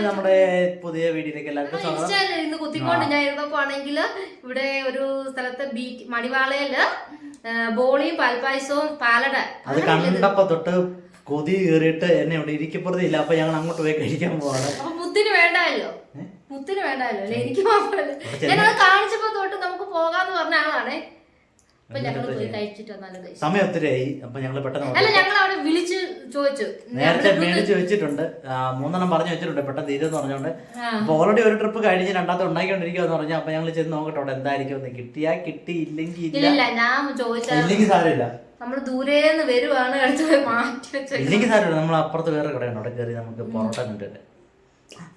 അപ്പൊ നമ്മുടെ പുതിയ വീഡിയോയിലേക്ക് എല്ലാവർക്കും സ്വാഗതം. ഇരുന്ന് കുത്തിക്കൊണ്ട് ഞാൻ ഇരുന്നപ്പോ ആണെങ്കിൽ ഇവിടെ ഒരു സ്ഥലത്ത് ബീറ്റ് മടിവാളയിൽ ബോളിയും പാൽപ്പായസവും പാലട. അത് കണ്ടപ്പോ തൊട്ട് കൊതി കയറിയിട്ട് എന്നെ ഇവിടെ ഇരിക്കപ്പുറത്ത് ഇല്ല. അപ്പൊ ഞങ്ങൾ അങ്ങോട്ട് പോയി കഴിക്കാൻ പോവാണ്. അപ്പൊ മുത്തിന് വേണ്ടല്ലോ മുത്തിന് വേണ്ടല്ലോ അല്ലെ? എനിക്ക് മാത്രമല്ല. അത് കാണിച്ചപ്പോ തൊട്ട് നമുക്ക് പോകാന്ന് പറഞ്ഞ ആളാണേ. സമയം ഒത്തിരി ആയി അപ്പൊ ഞങ്ങൾ പെട്ടെന്ന് വിളിച്ച് ചോദിച്ചു. നേരത്തെ മേടിച്ച് ചോദിച്ചിട്ടുണ്ട് മൂന്നെണ്ണം പറഞ്ഞു വെച്ചിട്ടുണ്ട്. പെട്ടെന്ന് തീരുമെന്ന് പറഞ്ഞോണ്ട്. അപ്പൊ ഓൾറെഡി ഒരു ട്രിപ്പ് കഴിഞ്ഞ് രണ്ടാമത്തെ ഉണ്ടാക്കിക്കൊണ്ടിരിക്കുമെന്ന് പറഞ്ഞു. അപ്പൊ ഞങ്ങൾ ചെന്ന് നോക്കട്ടെ അവിടെ എന്തായിരിക്കും എന്ന്. കിട്ടിയാ കിട്ടി ഇല്ലെങ്കിൽ ഇല്ലെങ്കിൽ സാരമില്ല. നമ്മൾ ദൂരേന്ന് വരുവാണ് മാറ്റി വെച്ചത് ഇല്ലെങ്കിൽ സാരമില്ല. നമ്മൾ അപ്പുറത്ത് വേറെ കടയുണ്ട്. അവിടെ കയറി നമുക്ക് പൊറോട്ട കണ്ടിട്ട്.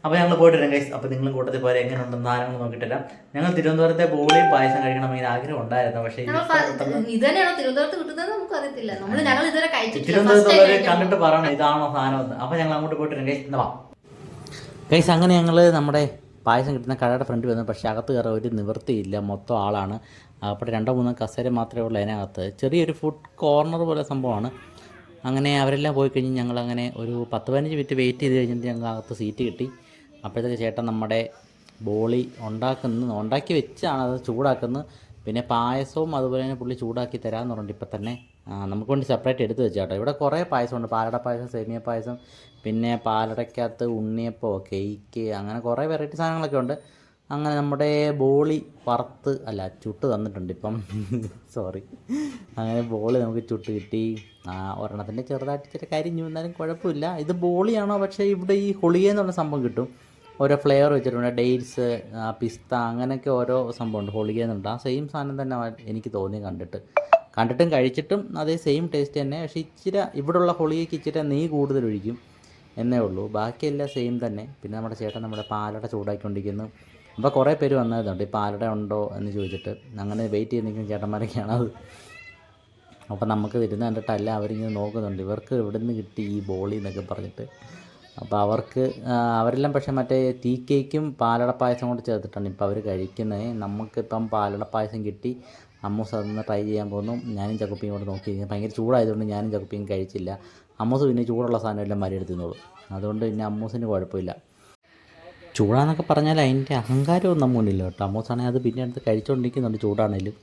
അപ്പൊ ഞങ്ങൾ പോയിട്ട് വരാം അപ്പോൾ അപ്പൊ നിങ്ങളും കൂട്ടത്തിൽ പോരെ എങ്ങനെ ഉണ്ടെന്ന് ആരെങ്കിലും നോക്കിയിട്ട് വരാം ഞങ്ങൾ തിരുവനന്തപുരത്തെ ബോളിയും പായസം കഴിക്കണം കഴിക്കണമെന്ന് ആഗ്രഹം ഉണ്ടായിരുന്നു. പക്ഷേ ഇത് ഞങ്ങൾ ഫ- തിരുവനന്തപുരത്ത് നമുക്ക് അറിയത്തില്ല. നമ്മൾ ഞങ്ങൾ ഇതുവരെ കഴിച്ചിട്ടില്ല. First time തിരുവനന്തപുരത്തുള്ളവർ കഴിക്കാൻ കണ്ടിട്ട് പറയണം ഇതാണോ സാധനം അപ്പോൾ അപ്പൊ ഞങ്ങൾ അങ്ങോട്ട് പോയിട്ട് വരാം ഗൈസ് എന്നാ ഗൈസ് അങ്ങനെ ഞങ്ങൾ നമ്മുടെ പായസം കിട്ടുന്ന കടയുടെ ഫ്രണ്ട് വന്നു. പക്ഷേ അകത്ത് കയറാൻ ഒരു നിവൃത്തിയില്ല. മൊത്തം ആളാണ്. അപ്പോൾ രണ്ടോ മൂന്നോ കസേര മാത്രമേ ഉള്ളൂ അതിനകത്ത്. ചെറിയൊരു ഫുഡ് കോർണർ പോലെ സംഭവമാണ്. അങ്ങനെ അവരെല്ലാം പോയി കഴിഞ്ഞ് ഞങ്ങൾ അങ്ങനെ ഒരു പത്ത് പതിനഞ്ച് മിനിറ്റ് വെയിറ്റ് ചെയ്ത് കഴിഞ്ഞിട്ട് ഞങ്ങൾ അകത്ത് സീറ്റ് കിട്ടി. അപ്പോഴത്തേക്ക് ചേട്ടൻ നമ്മുടെ ബോളി ഉണ്ടാക്കുന്നു. ഉണ്ടാക്കി വെച്ചാണ് അത് ചൂടാക്കുന്നത്. പിന്നെ പായസവും അതുപോലെ തന്നെ പുള്ളി ചൂടാക്കി തരാമെന്ന് പറഞ്ഞിട്ട് ഇപ്പം തന്നെ നമുക്ക് വേണ്ടി സെപ്പറേറ്റ് എടുത്ത് വെച്ചാട്ടോ. ഇവിടെ കുറേ പായസമുണ്ട്. പാലട പായസം സേമിയ പായസം പിന്നെ പാലടയ്ക്കകത്ത് ഉണ്ണിയപ്പോൾ കേക്ക് അങ്ങനെ കുറേ വെറൈറ്റി സാധനങ്ങളൊക്കെ ഉണ്ട്. അങ്ങനെ നമ്മുടെ ബോളി വറുത്ത് അല്ല ചുട്ട് തന്നിട്ടുണ്ട് ഇപ്പം. സോറി അങ്ങനെ ബോളി നമുക്ക് ചുട്ട് കിട്ടി. ആ ഒരെണ്ണത്തിന്റെ ചെറുതായിട്ട് ഇച്ചിരി കരിഞ്ഞു. എന്നാലും കുഴപ്പമില്ല. ഇത് ബോളിയാണോ? പക്ഷേ ഇവിടെ ഈ ഹൊളിയ എന്ന് പറഞ്ഞ സംഭവം കിട്ടും. ഓരോ ഫ്ലേവർ വെച്ചിട്ടുണ്ട്. ഡേറ്റ്സ് പിസ്ത അങ്ങനെയൊക്കെ ഓരോ സംഭവമുണ്ട്. ഉണ്ട് എന്നുണ്ട്. ആ സെയിം സാധനം തന്നെ എനിക്ക് തോന്നി കണ്ടിട്ട്. കണ്ടിട്ടും കഴിച്ചിട്ടും അതേ സെയിം ടേസ്റ്റ് തന്നെ. പക്ഷേ ഇച്ചിരി ഇവിടെയുള്ള ഹൊളിയയ്ക്ക് ഇച്ചിരി നെയ്യ് കൂടുതൽ ഒഴിക്കും എന്നേ ഉള്ളൂ. ബാക്കിയെല്ലാം സെയിം തന്നെ. പിന്നെ നമ്മുടെ ചേട്ടൻ നമ്മുടെ പാലട ചൂടാക്കിക്കൊണ്ടിരിക്കുന്നു. അപ്പോൾ കുറേ പേര് വന്നതുണ്ട് ഇപ്പോൾ ആരുടെ ഉണ്ടോ എന്ന് ചോദിച്ചിട്ട് അങ്ങനെ വെയിറ്റ് ചെയ്ത് നിൽക്കുന്ന ചേട്ടന്മാരൊക്കെയാണ് അത്. അപ്പോൾ നമുക്ക് തരുന്ന കണ്ടിട്ടല്ല അവരിങ്ങനെ നോക്കുന്നുണ്ട്. ഇവർക്ക് ഇവിടെ നിന്ന് കിട്ടി ഈ ബോളി എന്നൊക്കെ പറഞ്ഞിട്ട്. അപ്പോൾ അവർക്ക് അവരെല്ലാം പക്ഷേ മറ്റേ ടീ കേക്കും പാലട പായസം കൊണ്ട് ചേർത്തിട്ടാണ് ഇപ്പോൾ അവർ കഴിക്കുന്നത് നമുക്കിപ്പം പാലട പായസം കിട്ടി. അമ്മൂസ് അതൊന്ന് ട്രൈ ചെയ്യാൻ പോകുന്നു ഞാനും ചക്കുപ്പിയും കൂടെ നോക്കി ഭയങ്കര ചൂടായതുകൊണ്ട് ഞാനും ചക്കുപ്പിയും കഴിച്ചില്ല. അമ്മൂസ് പിന്നെ ചൂടുള്ള സാധനം എല്ലാം മരി എടുത്തുന്നുള്ളൂ അതുകൊണ്ട് പിന്നെ അമ്മൂസിന് കുഴപ്പമില്ല. ചൂടാന്നൊക്കെ പറഞ്ഞാൽ അതിന്റെ അഹങ്കാരമൊന്നും നമ്മളില്ല കേട്ടോ. അമ്മൂസാണെങ്കിൽ അത് പിന്നെ എടുത്ത് കഴിച്ചുകൊണ്ടിരിക്കുന്നുണ്ട് ചൂടാണേലും.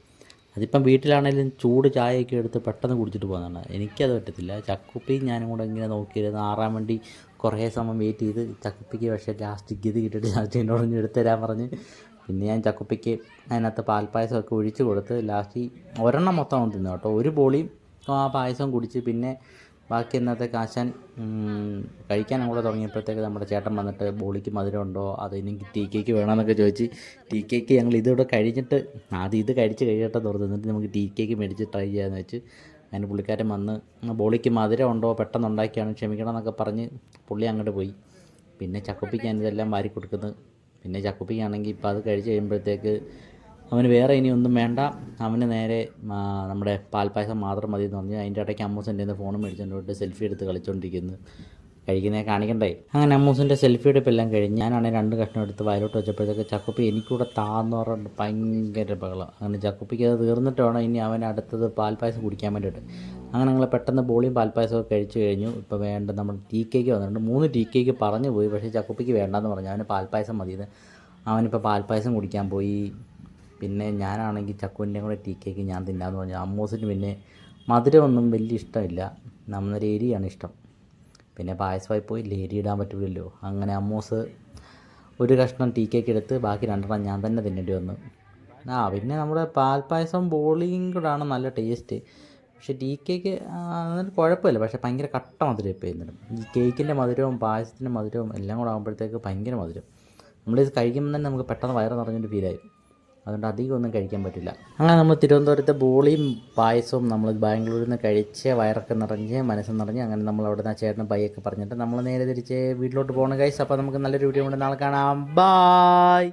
അതിപ്പം വീട്ടിലാണേലും ചൂട് ചായയൊക്കെ എടുത്ത് പെട്ടെന്ന് കുടിച്ചിട്ട് പോകുന്നതാണ്. എനിക്കത് പറ്റത്തില്ല. ചക്കുപ്പി ഞാനും കൂടെ ഇങ്ങനെ നോക്കിയിരുന്ന് ആറാൻ വേണ്ടി കുറേ സമയം വെയിറ്റ് ചെയ്ത് ചക്കുപ്പിക്ക് പക്ഷേ ലാസ്റ്റ് ഗതി കിട്ടിയിട്ട് ലാസ്റ്റ് എന്നോട് ഒന്ന് എടുത്തുതരാൻ പറഞ്ഞ്. പിന്നെ ഞാൻ ചക്കുപ്പിക്ക് അതിനകത്ത് പാൽപ്പായസമൊക്കെ ഒഴിച്ച് കൊടുത്ത് ലാസ്റ്റ് ഒരെണ്ണം മൊത്തം തിന്നു കേട്ടോ. ഒരു ബോളിയും ആ പായസം കുടിച്ച് പിന്നെ ബാക്കി ഇന്നത്തെ കാശാൻ കഴിക്കാൻ കൂടെ തുടങ്ങിയപ്പോഴത്തേക്ക് നമ്മുടെ ചേട്ടൻ വന്നിട്ട് ബോളിക്ക് മധുരമുണ്ടോ അത് എനിക്ക് ടീ കേക്ക് വേണമെന്നൊക്കെ ചോദിച്ച് ടീ കേക്ക് ഞങ്ങൾ ഇതിവിടെ കഴിഞ്ഞിട്ട് ആദ്യം ഇത് കഴിച്ച് കഴിയട്ടെ തുറന്ന് എന്നിട്ട് നമുക്ക് ടീ കേക്ക് മേടിച്ച് ട്രൈ ചെയ്യാമെന്ന് വെച്ച് അതിന് പുള്ളിക്കാരൻ വന്ന് ബോളിക്ക് മധുരം ഉണ്ടോ പെട്ടെന്ന് ഉണ്ടാക്കിയാണ് ക്ഷമിക്കണം എന്നൊക്കെ പറഞ്ഞ് പുള്ളി അങ്ങോട്ട് പോയി. പിന്നെ ചക്കുപ്പിക്ക് ഇതെല്ലാം വാരി കൊടുക്കുന്നത് പിന്നെ ചക്കുപ്പിക്കാണെങ്കിൽ ഇപ്പോൾ അത് കഴിച്ച് കഴിയുമ്പോഴത്തേക്ക് അവന് വേറെ ഇനി ഒന്നും വേണ്ട. അവന് നേരെ നമ്മുടെ പാൽപ്പായസം മാത്രം മതി എന്ന് പറഞ്ഞു അതിന്റെ ഇടയ്ക്ക് അമ്മൂസിന്റെ ഫോൺ മേടിച്ചുകൊണ്ട് സെൽഫി എടുത്ത് കളിച്ചുകൊണ്ടിരിക്കുന്നു കഴിക്കുന്നേ കാണിക്കണ്ടേ? അങ്ങനെ അമ്മൂസിന്റെ സെൽഫി എടുപ്പ് എല്ലാം കഴിഞ്ഞ് ഞാനാണെങ്കിൽ രണ്ട് കഷ്ണം എടുത്ത് വയലോട്ട് വെച്ചപ്പോഴത്തേക്ക് ചക്കുപ്പി എനിക്കൂടെ താന്ന് പറഞ്ഞിട്ട് ഭയങ്കര ബഹളം. അങ്ങനെ ചക്കുപ്പിക്ക് അത് തീർന്നിട്ട് വേണം ഇനി അവൻ അടുത്തത് പാൽപ്പായസം കുടിക്കാൻ വേണ്ടിയിട്ട്. അങ്ങനെ ഞങ്ങൾ പെട്ടെന്ന് ബോളിയും പാൽപ്പായസമൊക്കെ കഴിച്ചു കഴിഞ്ഞു. ഇപ്പോൾ വേണ്ട നമ്മൾ ടീ കേക്ക് വന്നിട്ടുണ്ട്. മൂന്ന് ടീ കേക്ക് പറഞ്ഞു പോയി. പക്ഷേ ചക്കുപ്പിക്ക് വേണ്ടെന്ന് പറഞ്ഞു. അവന് പാൽപ്പായസം മതിയെന്ന്. അവനിപ്പോൾ പാൽപ്പായസം കുടിക്കാൻ പോയി. പിന്നെ ഞാനാണെങ്കിൽ ചക്കുവിന്റെ കൂടെ ടീ കേക്ക് ഞാൻ തിന്നാന്ന് പറഞ്ഞു. അമ്മൂസിന് പിന്നെ മധുരമൊന്നും വലിയ ഇഷ്ടമില്ല. നമ്മുടെ എരിയാണ് ഇഷ്ടം. പിന്നെ പായസമായി പോയി ലേരി ഇടാൻ പറ്റില്ലല്ലോ അങ്ങനെ അമ്മൂസ് ഒരു കഷ്ണം ടീ കേക്ക് എടുത്ത് ബാക്കി രണ്ടെണ്ണം ഞാൻ തന്നെ തിന്നേണ്ടി വന്നു. ആ പിന്നെ നമ്മുടെ പാൽപ്പായസം ബോളിയും കൂടാണ് നല്ല ടേസ്റ്റ്. പക്ഷേ ടീ കേക്ക് അതിന് കുഴപ്പമില്ല. പക്ഷേ ഭയങ്കര കട്ട മധുരം ഇപ്പോൾ ചെയ്യുന്നുണ്ട് ഈ കേക്കിന്റെ മധുരവും പായസത്തിന്റെ മധുരവും എല്ലാം കൂടെ ആകുമ്പോഴത്തേക്ക് ഭയങ്കര മധുരം. നമ്മളിത് കഴിക്കുമ്പോൾ തന്നെ നമുക്ക് പെട്ടെന്ന് വയറ് നിറഞ്ഞൊരു ഫീലായി അതുകൊണ്ട് അധികം ഒന്നും കഴിക്കാൻ പറ്റില്ല. അങ്ങനെ നമ്മൾ തിരുവനന്തപുരത്തെ ബോളിയും പായസവും നമ്മൾ ബാംഗ്ലൂരിൽ നിന്ന് കഴിച്ച് വയറൊക്കെ നിറഞ്ഞ് മനസ്സ് നിറഞ്ഞ് അങ്ങനെ നമ്മൾ അവിടെ നിന്ന് ചേട്ടൻ ബൈയൊക്കെ പറഞ്ഞിട്ട് നമ്മൾ നേരെ തിരിച്ച് വീട്ടിലോട്ട് പോകണം കൈസ് അപ്പോൾ നമുക്ക് നല്ലൊരു വീഡിയോ കൊണ്ട് നാളെ കാണാം. ബായ്